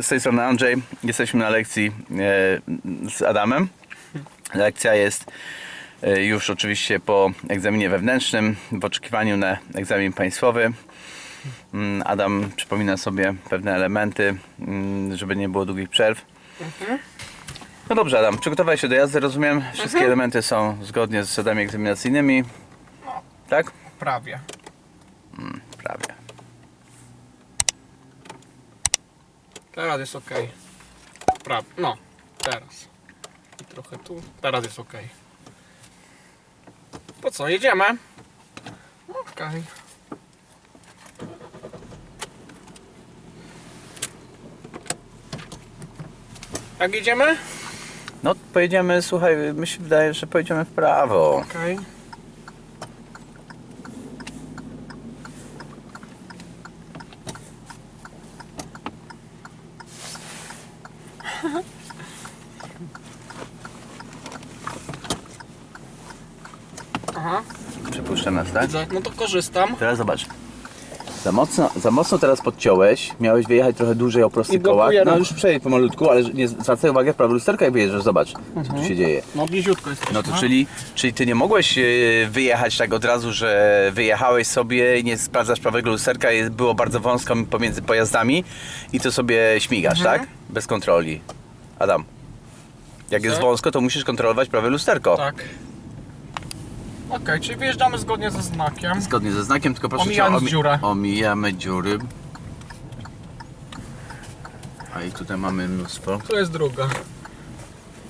z tej strony Andrzej. Jesteśmy na lekcji e, z Adamem. Lekcja jest e, już oczywiście po egzaminie wewnętrznym, w oczekiwaniu na egzamin państwowy. Mm, Adam przypomina sobie pewne elementy, mm, żeby nie było długich przerw. No dobrze Adam, przygotowałeś się do jazdy, rozumiem. Wszystkie elementy są zgodnie z zasadami egzaminacyjnymi. Tak? Prawie. Prawie. Teraz jest ok. Prawie. No, teraz. I trochę tu. Teraz jest ok. Po co, jedziemy? Okej. Jak jedziemy? No pojedziemy, słuchaj, mi się wydaje, że pojedziemy w prawo. Okej. Aha, Przypuszczę nas, tak? widzę. No to korzystam. Teraz zobacz. Za mocno, za mocno teraz podciąłeś, miałeś wyjechać trochę dłużej o prostych I blokuje kołach. No ruch. już przejedź pomalutku, ale nie zwracaj uwagi w prawo lusterka jak wyjeżdżasz, zobacz co tu się dzieje. No bliziutko jest. No to czyli, czyli ty nie mogłeś e, wyjechać tak od razu, że wyjechałeś sobie i nie sprawdzasz prawego lusterka, jest, było bardzo wąsko pomiędzy pojazdami i to sobie śmigasz, Mhm. tak? Bez kontroli. Adam, jak jest Tak. wąsko, to musisz kontrolować prawe lusterko. Tak. Okej, czyli wyjeżdżamy zgodnie ze znakiem. Zgodnie ze znakiem, tylko proszę Omijając cię, dziurę. omijamy dziury. A ich tutaj mamy mnóstwo. Tu jest druga.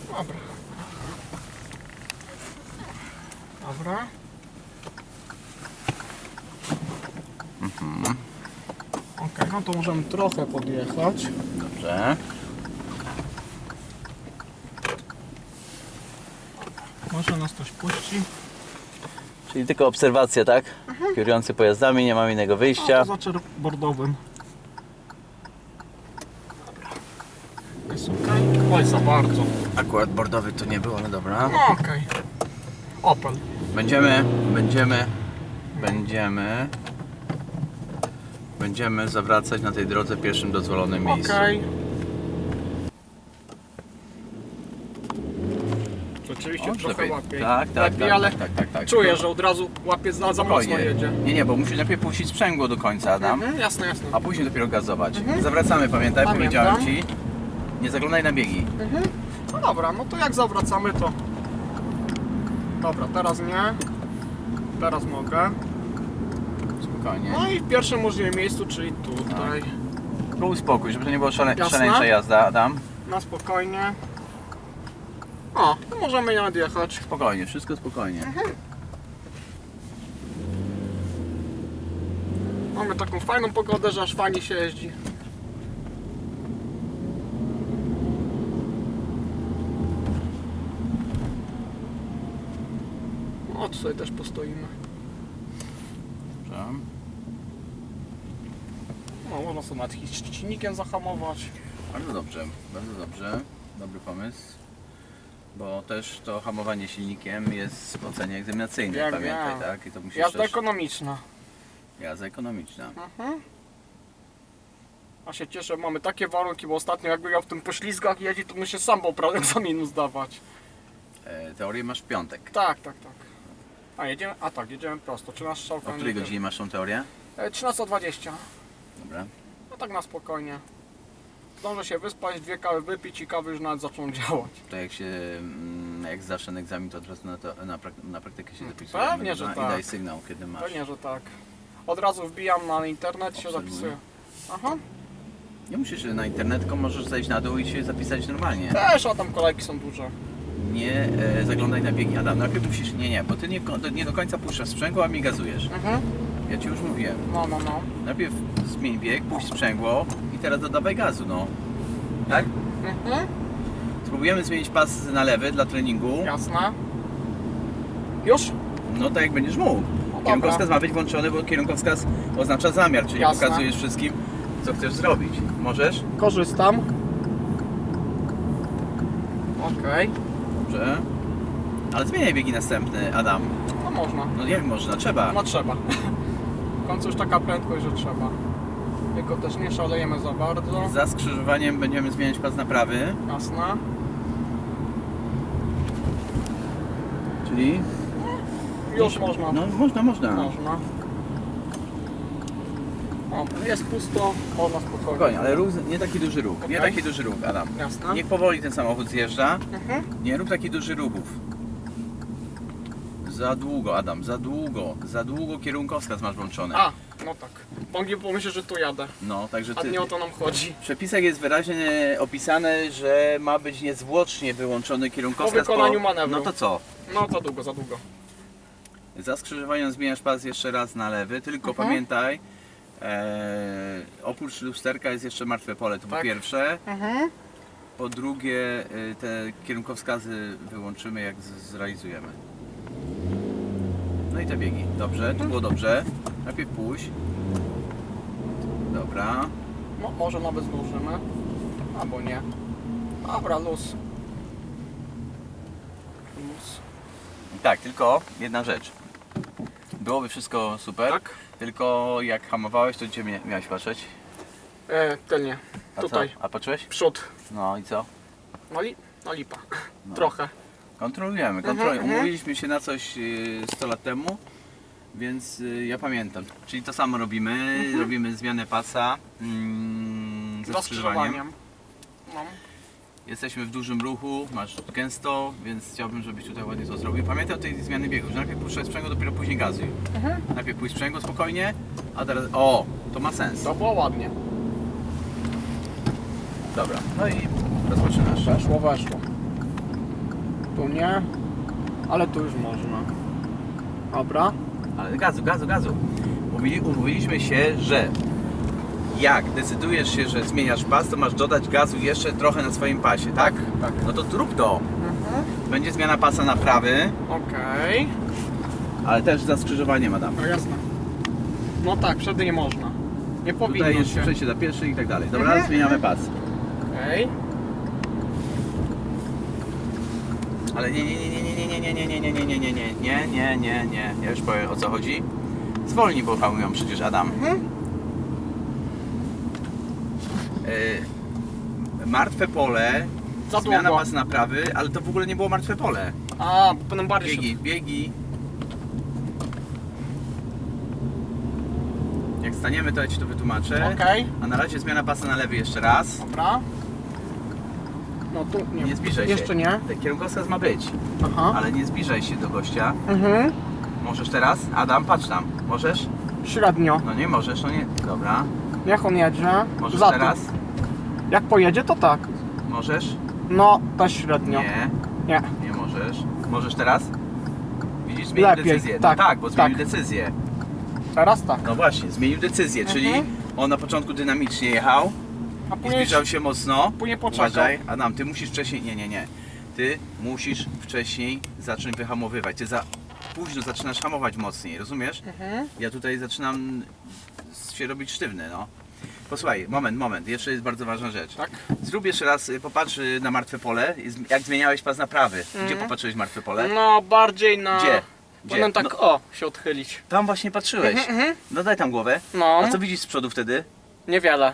Dobra. Dobra. Okej, no to możemy trochę podjechać. Dobrze. Może nas ktoś puści. Czyli tylko obserwacja, tak? Kierujący pojazdami, nie mamy innego A wyjścia. to za bordowym. Dobra. Jest okej. Oj, za bardzo. Akurat bordowy to nie było, ale dobra. No okej. Opel. Będziemy, będziemy, będziemy, będziemy zawracać na tej drodze pierwszym dozwolonym miejscu. Okej. O, trochę lepiej. łapie. Tak, tak, lepiej, tak, ale tak, tak, tak, tak. czuję, że od razu łapie za, za mocno spokojnie. jedzie. Nie, nie, bo musisz najpierw puścić sprzęgło do końca, Adam, Mhm, jasne, jasne. a później dopiero gazować. Zawracamy, pamiętaj, Pamiętam. powiedziałem Ci. Nie zaglądaj na biegi. No dobra, no to jak zawracamy to... Dobra, teraz nie. Teraz mogę. Spokojnie. No i w pierwszim możliwym miejscu, czyli tutaj. Tylko uspokój, żeby to nie było szale, Jasne. szaleńcza jazda, Adam. Na spokojnie. O, to możemy nawet jechać. Spokojnie, wszystko spokojnie. Mamy taką fajną pogodę, że aż fajnie się jeździ. O, tutaj też postoimy. Dobrze. No, można sobie nawet silnikiem zahamować. Bardzo dobrze, bardzo dobrze. Dobry pomysł. Bo też to hamowanie silnikiem jest w ocenie egzaminacyjnej, Wiem, pamiętaj, tak? I to musisz Jazda też... ekonomiczna. Jazda ekonomiczna. Mhm. A się cieszę, mamy takie warunki, bo ostatnio jakby ja w tym poślizgach jeździ, to muszę sam po egzaminu zdawać. E, teorię masz w piątek. Tak, tak, tak. A jedziemy? A tak, jedziemy prosto. Czy nasz O której godzinie masz tą teorię? E, 13.20. Dobra. No tak na spokojnie. Zdążę się wyspać, dwie kawy wypić i kawy już nawet zaczną działać. To jak się, mm, jak zdasz ten egzamin, to od razu na, to, na, prak- na praktykę się zapisujemy. Hmm, pewnie, że dobra? tak. I daj sygnał, kiedy masz. Pewnie, że tak. Od razu wbijam na internet i się Obserwuję. zapisuję. Aha. Nie musisz na internet, tylko możesz zejść na dół i się zapisać normalnie. Też, a tam kolejki są duże. Nie e, zaglądaj na biegi. Adam, najpierw musisz... Nie, nie, bo ty nie, ko- nie do końca puszczasz sprzęgło, a mi gazujesz. Mhm. Ja ci już mówiłem. No, no, no. Najpierw zmień bieg, puść sprzęgło i teraz dodawaj gazu, no. Tak? Mhm. Spróbujemy zmienić pas na lewy dla treningu. Jasne. Już? No tak jak będziesz mógł. dobra. Kierunkowskaz ma być włączony, bo kierunkowskaz oznacza zamiar, czyli Jasne. pokazujesz wszystkim, co chcesz zrobić. Możesz? Korzystam. Okej. Dobrze. Ale zmieniaj biegi następne, Adam. No można. No jak można? Trzeba. No trzeba. W końcu już taka prędkość, że trzeba. Tylko też nie szalejemy za bardzo. Za skrzyżowaniem będziemy zmieniać pas naprawy, Jasne. czyli... Już można. No można, można. Można. O, jest pusto, można spokojnie. Spokojnie, ale ruch, nie taki duży ruch, nie Okej. taki duży ruch, Adam. Jasne. Niech powoli ten samochód zjeżdża. Mhm. Nie rób takich dużych ruchów. Za długo, Adam, za długo. Za długo kierunkowskaz masz włączony. A, no tak. Mogli pomyśleć, że tu jadę. No, także A ty... nie o to nam chodzi. W przepisach jest wyraźnie opisane, że ma być niezwłocznie wyłączony kierunkowskaz Po wykonaniu manewru. No to co? No za długo, za długo. Za skrzyżowaniem zmieniasz pas jeszcze raz na lewy, tylko Mhm. pamiętaj, e, oprócz lusterka jest jeszcze martwe pole, to po Tak. pierwsze. Mhm. Po drugie, e, te kierunkowskazy wyłączymy jak z- zrealizujemy. No i te biegi. Dobrze, to było dobrze. Najpierw pójść. Dobra. No, może nawet zdążymy. Albo nie. Dobra, luz. Luz. Tak, tylko jedna rzecz. Byłoby wszystko super, Tak? tylko jak hamowałeś, to gdzie mia- miałeś patrzeć? E, tylnie. A Tutaj. Co? A patrzyłeś? Przód. No i co? No, li no lipa. No. Trochę. Kontrolujemy, kontrolujemy. mhm. Umówiliśmy się na coś y, 100 lat temu, więc y, ja pamiętam. Czyli to samo robimy, robimy zmianę pasa mm, ze skrzyżowaniem. No. Jesteśmy w dużym ruchu, masz gęsto, więc chciałbym, żebyś tutaj ładnie to zrobił. Pamiętaj o tej zmiany biegu, że najpierw puszczaj sprzęgło, dopiero później gazuj. Mhm. Najpierw pójść sprzęgło spokojnie, a teraz... O, to ma sens. To było ładnie. Dobra, no i rozpoczynasz. Weszło, weszło. Tu nie. Ale tu już można. Dobra. Ale gazu, gazu, gazu. Umówili, umówiliśmy się, że jak decydujesz się, że zmieniasz pas, to masz dodać gazu jeszcze trochę na swoim pasie, tak? Tak. No to zrób to. Mhm. Będzie zmiana pasa na prawy, Okej. ale też za skrzyżowaniem, Adam. No jasne. No tak, wtedy nie można. Nie powinno Tutaj jest się. przejście dla pieszych i tak dalej. Dobra, Mhm. zmieniamy pas. Okej. Ale nie, nie, nie, nie, nie, nie, nie, nie, nie, nie, nie, nie, nie, nie, nie, nie, nie. Ja już powiem o co chodzi. Zwolnij, bo hamują przecież Adam. Mhm. Y, martwe pole, Za zmiana długo. pas naprawy, ale to w ogóle nie było martwe pole. A, bo będą bardziej Biegi, biegi. Jak staniemy, to ja Ci to wytłumaczę. Okej. A na razie zmiana pasa na lewy jeszcze raz. Dobra. No tu nie. Nie zbliżaj się. Jeszcze nie. Kierunkowskaz ma być, Aha. ale nie zbliżaj się do gościa. Mhm. Możesz teraz? Adam, patrz tam. Możesz? Średnio. No nie możesz, no nie. Dobra. Niech on jedzie. Możesz Za tu. teraz? Jak pojedzie, to tak. Możesz? No, też średnio. Nie, Nie. nie możesz. Możesz teraz? Widzisz, zmienił Lepiej, decyzję. tak, no tak, bo zmienił tak. decyzję. Teraz tak. No właśnie, zmienił decyzję, czyli Mhm. on na początku dynamicznie jechał A i później, zbliżał się mocno. później poczekał. Uważaj, Adam, ty musisz wcześniej, nie, nie, nie. Ty musisz wcześniej zacząć wyhamowywać. Ty za późno zaczynasz hamować mocniej, rozumiesz? Mhm. Ja tutaj zaczynam się robić sztywny, no. Posłuchaj, moment, moment, jeszcze jest bardzo ważna rzecz. Tak. Zrób jeszcze raz, y, popatrz y, na martwe pole, i jak zmieniałeś pas naprawy. Gdzie Mhm. popatrzyłeś martwe pole? No, bardziej na... Gdzie? Będę tak, No, o, się odchylić. tam właśnie patrzyłeś. Mhm, mhm. No daj tam głowę. No, A co widzisz z przodu wtedy? niewiele.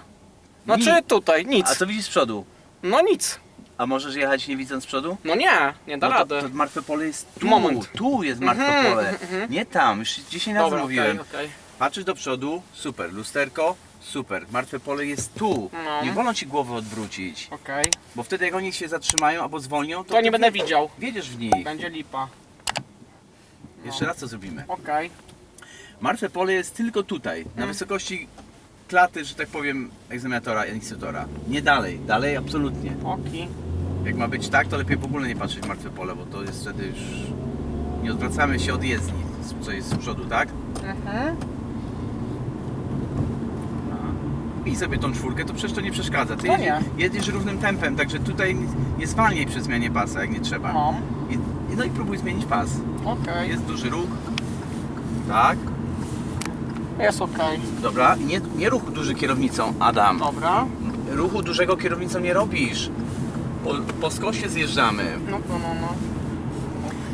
Znaczy Nic. tutaj, nic. A co widzisz z przodu? No nic. A możesz jechać nie widząc z przodu? No nie, nie da No to, rady. to martwe pole jest tu. Moment. Tu jest martwe Mhm, pole. mhm. Nie tam, już 10 razy Dobra, mówiłem. okej, okej. Patrzysz do przodu, super. Lusterko, super. Martwe pole jest tu. No. Nie wolno ci głowy odwrócić. Okej. Bo wtedy jak oni się zatrzymają albo zwolnią, to, To nie ty będę wi- widział. Wiedziesz w nich. Będzie lipa. Jeszcze raz to zrobimy. Okej. Martwe pole jest tylko tutaj, na Mhm. wysokości klaty, że tak powiem, egzaminatora, instruktora. Nie dalej, dalej absolutnie. Oki. Jak ma być tak, to lepiej w ogóle nie patrzeć w martwe pole, bo to jest wtedy już... Nie odwracamy się od jezdni, co jest z przodu, tak? Mhm. I sobie tą czwórkę, to przecież to nie przeszkadza. Ty No jedziesz, nie. jedziesz równym tempem, także tutaj nie- zwalniaj przy zmianie pasa, jak nie trzeba. Mam. I, i- no i próbuj zmienić pas. Okej. Jest duży ruch. Tak, Jest okej. dobra. Nie, nie ruch duży kierownicą, Adam. Dobra. Ruchu dużego kierownicą nie robisz. Po, po skosie zjeżdżamy. No, no, no, no.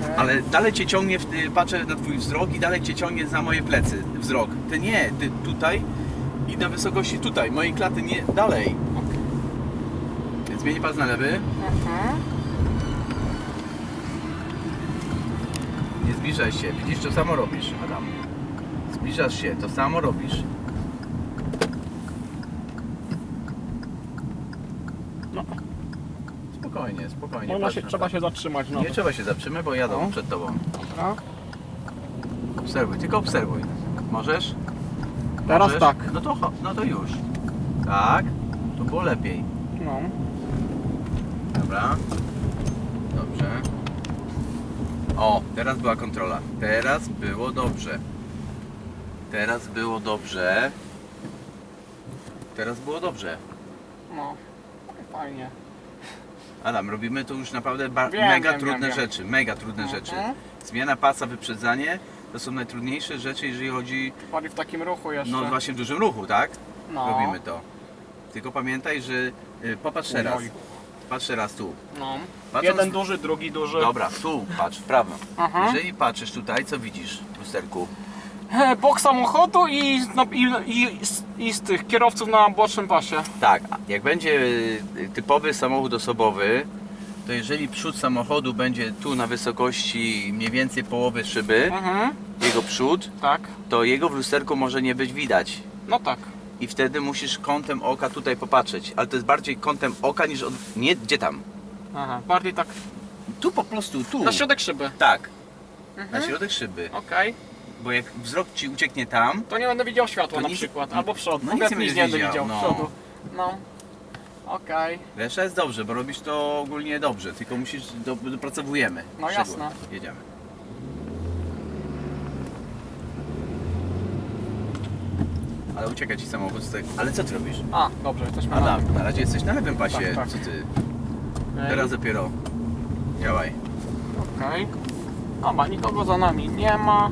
Okej. Ale dalej cię ciągnie, w, patrzę na twój wzrok i dalej cię ciągnie za moje plecy wzrok. Ty nie, ty tutaj I na wysokości tutaj, mojej klaty, nie dalej. Zmieni pas na lewy. Mhm. Nie zbliżaj się. Widzisz, to samo robisz, Adam. Zbliżasz się, to samo robisz. No, Spokojnie, spokojnie. patrz się, na trzeba to. się zatrzymać. No. Nie trzeba się zatrzymać, bo jadą No. przed tobą. Dobra. Obserwuj, tylko obserwuj. Możesz? Teraz Możesz? tak. No to, cho- no to już. Tak, to było lepiej. No. Dobra. Dobrze. O, teraz była kontrola. Teraz było dobrze. Teraz było dobrze. Teraz było dobrze. No. Fajnie. Adam, robimy tu już naprawdę ba- Wiem, mega wiem, trudne wiem, wiem. rzeczy. Mega trudne Mhm. rzeczy. Zmiana pasa, wyprzedzanie to są najtrudniejsze rzeczy, jeżeli chodzi Bardziej w takim ruchu jeszcze. no właśnie w dużym ruchu, tak? No. Robimy to. Tylko pamiętaj, że y, popatrz teraz. Patrz teraz tu. No. Patrząc- Jeden duży, drugi duży. Dobra, tu patrz w prawo. Aha. Jeżeli patrzysz tutaj, co widzisz w lusterku? E, Bok samochodu i, no, i, i, z- i z tych kierowców na bocznym pasie. Tak, jak będzie y, typowy samochód osobowy, to jeżeli przód samochodu będzie tu na wysokości mniej więcej połowy szyby, Mhm. jego przód, Tak. to jego w lusterku może nie być widać. No tak. I wtedy musisz kątem oka tutaj popatrzeć. Ale to jest bardziej kątem oka niż od... Nie, gdzie tam? Aha. Bardziej tak. Tu po prostu, tu. Na środek szyby. Tak, Mhm. na środek szyby. Okej. Bo jak wzrok ci ucieknie tam, To nie będę widział światła To na nic- przykład. Albo przodu. no nic nie nic będziesz nie będę widział, widział. no. Przodu. No. Okej. reszta jest dobrze, bo robisz to ogólnie dobrze. Tylko musisz, do, dopracowujemy. No Szczegół. jasne. Jedziemy. Ale ucieka ci samochód z tego. Ale co ty robisz? A, dobrze, jesteśmy na Adam, na razie jesteś na lewym pasie. Tak, tak. Co ty? Okej. Teraz dopiero. Działaj. Okej. Dobra, nikogo za nami nie ma.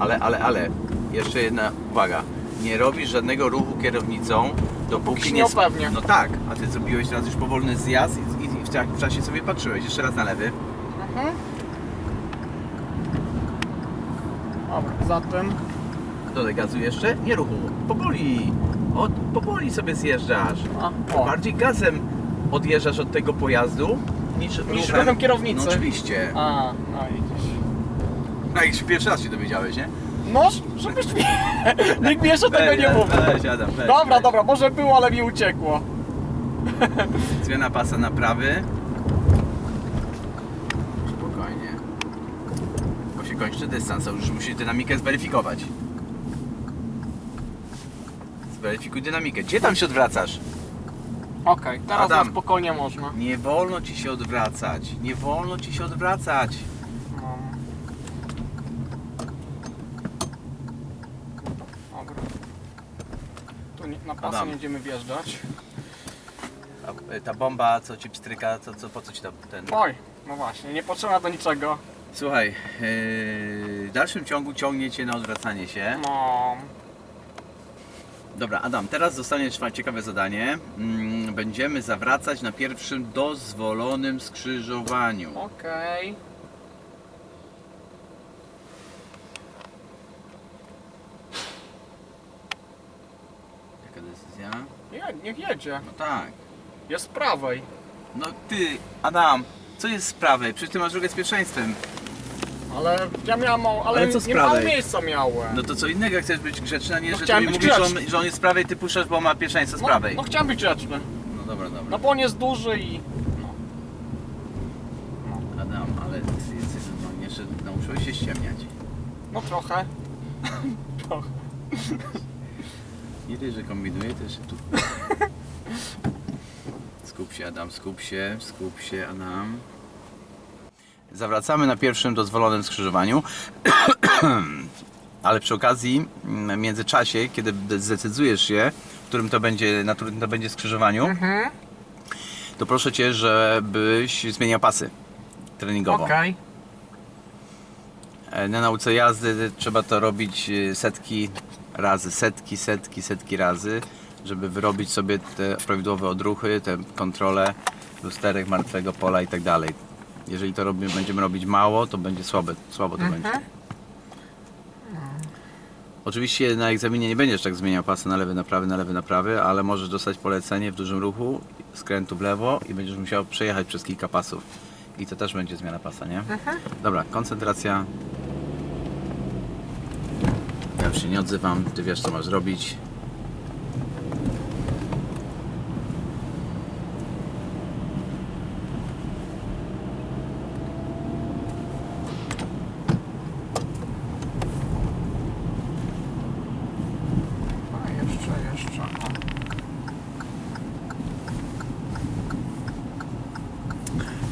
Ale, ale, ale, jeszcze jedna uwaga. Nie robisz żadnego ruchu kierownicą, dopóki nie... sp-. No tak, a ty zrobiłeś teraz już powolny zjazd i, i w, tak- w czasie sobie patrzyłeś. Jeszcze raz na lewy. Mhm. Dobra, zatem. Dodaj gazu jeszcze. Nie ruchu. Powoli. Od, powoli sobie zjeżdżasz. A, o. Bardziej gazem odjeżdżasz od tego pojazdu niż, Niż ruchem kierownicy. No oczywiście. A, no widzisz. Jak się pierwszy raz się dowiedziałeś, nie? No, żebyś mi... Nikt mi jeszcze tego nie mówił. Weź, Adam, weź, Dobra, weź. dobra, może było, ale mi uciekło. Zmiana pasa na prawy. Spokojnie. Bo się kończy dystans, a już musisz dynamikę zweryfikować. Zweryfikuj dynamikę. Gdzie tam się odwracasz? Okej, teraz Adam. na spokojnie można. Nie wolno ci się odwracać. Nie wolno ci się odwracać. No. Dobra. Nie będziemy wjeżdżać. A, e, ta bomba, co ci pstryka, to co, po co ci tam ten... Oj, no właśnie, nie potrzeba do niczego. Słuchaj, yy, w dalszym ciągu ciągnie cię na odwracanie się. No. Dobra, Adam, teraz dostaniesz ciekawe zadanie. Mm, Będziemy zawracać na pierwszym dozwolonym skrzyżowaniu. Okej. Niech jedzie. No tak. Jest z prawej. No ty, Adam, co jest z prawej? Przecież ty masz drogę z pierwszeństwem. Ale ja miałem mało, ale, Ale co z nie prawej? miejsca miałem. No to co innego, jak chcesz być grzeczny, a nie, No że chciałem tobie być mówisz, że on, grzeczny. że on jest z prawej, ty puszczasz, bo ma pierwszeństwo z no, prawej. no chciałem być grzeczny. No dobra, dobra. No bo on jest duży i... No, Adam, ale ty jesteś normalnie, że nauczyłeś się ściemniać. no trochę. trochę. Dość, że kombinuję, jeszcze tu. Skup się, Adam, skup się, skup się, Adam. Zawracamy na pierwszym dozwolonym skrzyżowaniu. Ale przy okazji, w międzyczasie, kiedy zdecydujesz się, w którym to będzie, na którym to będzie skrzyżowaniu, Mhm. to proszę Cię, żebyś zmieniał pasy treningowo. Okej. E, Na nauce jazdy trzeba to robić e, setki razy, setki, setki, setki razy, żeby wyrobić sobie te prawidłowe odruchy, te kontrole lusterek, martwego pola i tak dalej. Jeżeli to robimy, będziemy robić mało, to będzie słabe, słabo to będzie. Oczywiście na egzaminie nie będziesz tak zmieniał pasa na lewy, na prawy, na lewy, na prawy, ale możesz dostać polecenie w dużym ruchu, skrętu w lewo i będziesz musiał przejechać przez kilka pasów. I to też będzie zmiana pasa, nie? Dobra, koncentracja. Ja już się nie odzywam, ty wiesz co masz zrobić. A jeszcze, jeszcze. O.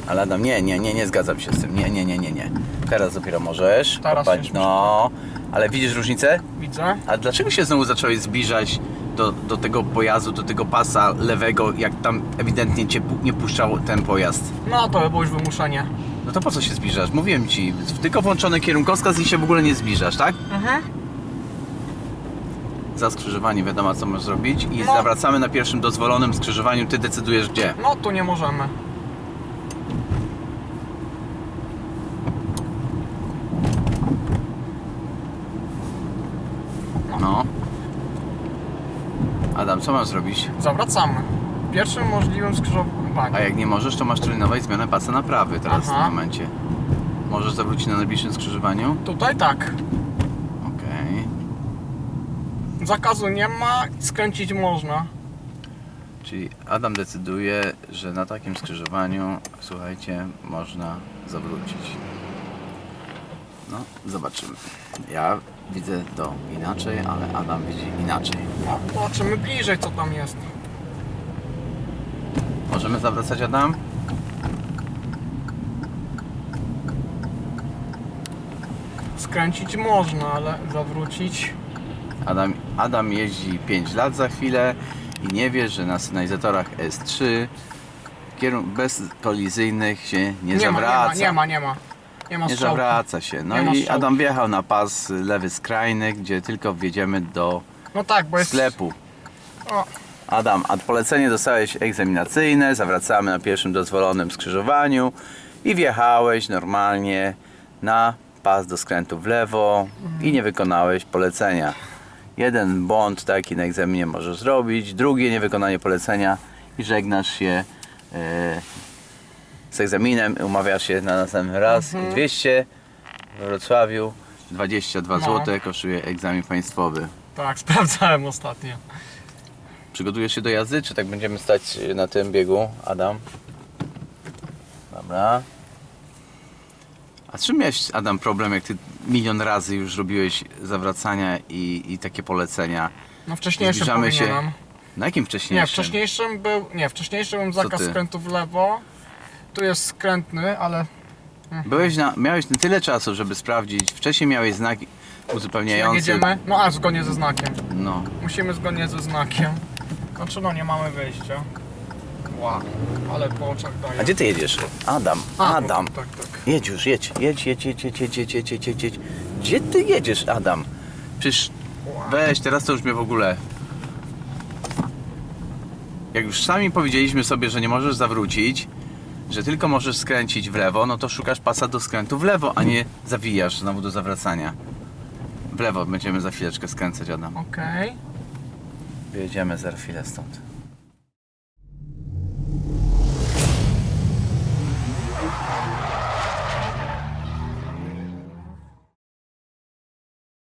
Ale Adam, nie, nie, nie, nie zgadzam się z tym. Nie, nie, nie, nie, nie. Teraz dopiero możesz. Teraz Popatrz, już no. Ale widzisz różnicę? Widzę. A dlaczego się znowu zacząłeś zbliżać do, do tego pojazdu, do tego pasa lewego, jak tam ewidentnie cię pu- nie puszczał ten pojazd? No to było już wymuszenie. No to po co się zbliżasz? Mówiłem ci, tylko włączony kierunkowskaz i się w ogóle nie zbliżasz, tak? Mhm. Za skrzyżowanie wiadomo co masz zrobić i No. zawracamy na pierwszym dozwolonym skrzyżowaniu, ty decydujesz gdzie. No tu nie możemy. No. Adam, co masz zrobić? Zawracamy. Pierwszym możliwym skrzyżowaniem. A jak nie możesz, to masz trenować zmianę pasa na prawy teraz w tym Aha. momencie. Możesz zawrócić na najbliższym skrzyżowaniu? Tutaj tak. Okej. Zakazu nie ma, skręcić można. Czyli Adam decyduje, że na takim skrzyżowaniu, słuchajcie, można zawrócić. No, zobaczymy. Ja widzę to inaczej, ale Adam widzi inaczej. Zobaczymy bliżej co tam jest. Możemy zawracać, Adam? Skręcić można, ale zawrócić. Adam, Adam jeździ 5 lat za chwilę i nie wie, że na sygnalizatorach S3 kierun- bez kolizyjnych się nie, nie ma, zawraca. nie ma, nie ma. Nie ma Nie strzałki. zawraca się. No Nie ma i strzałki. Adam wjechał na pas lewy skrajny, gdzie tylko wjedziemy do No tak, bo jest... sklepu. O, Adam, a polecenie dostałeś egzaminacyjne, zawracamy na pierwszym dozwolonym skrzyżowaniu i wjechałeś normalnie na pas do skrętu w lewo i nie wykonałeś polecenia. Jeden błąd taki na egzaminie możesz zrobić, drugie niewykonanie polecenia i żegnasz się e, z egzaminem, umawiasz się na następny raz. 200 w Wrocławiu, 22 No. zł kosztuje egzamin państwowy. tak, sprawdzałem ostatnio. Przygotujesz się do jazdy, czy tak będziemy stać na tym biegu, Adam? Dobra. A czym miałeś, Adam, problem, jak ty milion razy już robiłeś zawracania i, i takie polecenia? No wcześniejszym Zbliżamy się- powinienem. Na jakim wcześniejszym? Nie, wcześniejszym był, nie, wcześniejszym był zakaz ty? skrętu w lewo. Tu jest skrętny, ale Byłeś na, miałeś na tyle czasu, żeby sprawdzić. Wcześniej miałeś znak jak uzupełniający. jedziemy, no a zgodnie ze znakiem. No. Musimy zgodnie ze znakiem. Znaczy no nie mamy wyjścia. Wow, ale po oczach daje. A gdzie ty jedziesz? Adam, A, Adam. Tak, tak. Jedź już, jedź, jedź, jedź, jedź, jedź, jedź, jedź, jedź, jedź, jedź. Gdzie ty jedziesz, Adam? Przecież weź, teraz to już mnie w ogóle... Jak już sami powiedzieliśmy sobie, że nie możesz zawrócić, że tylko możesz skręcić w lewo, no to szukasz pasa do skrętu w lewo, a nie zawijasz znowu do zawracania. W lewo będziemy za chwileczkę skręcać, Adam. Okej. Wyjedziemy za chwilę stąd.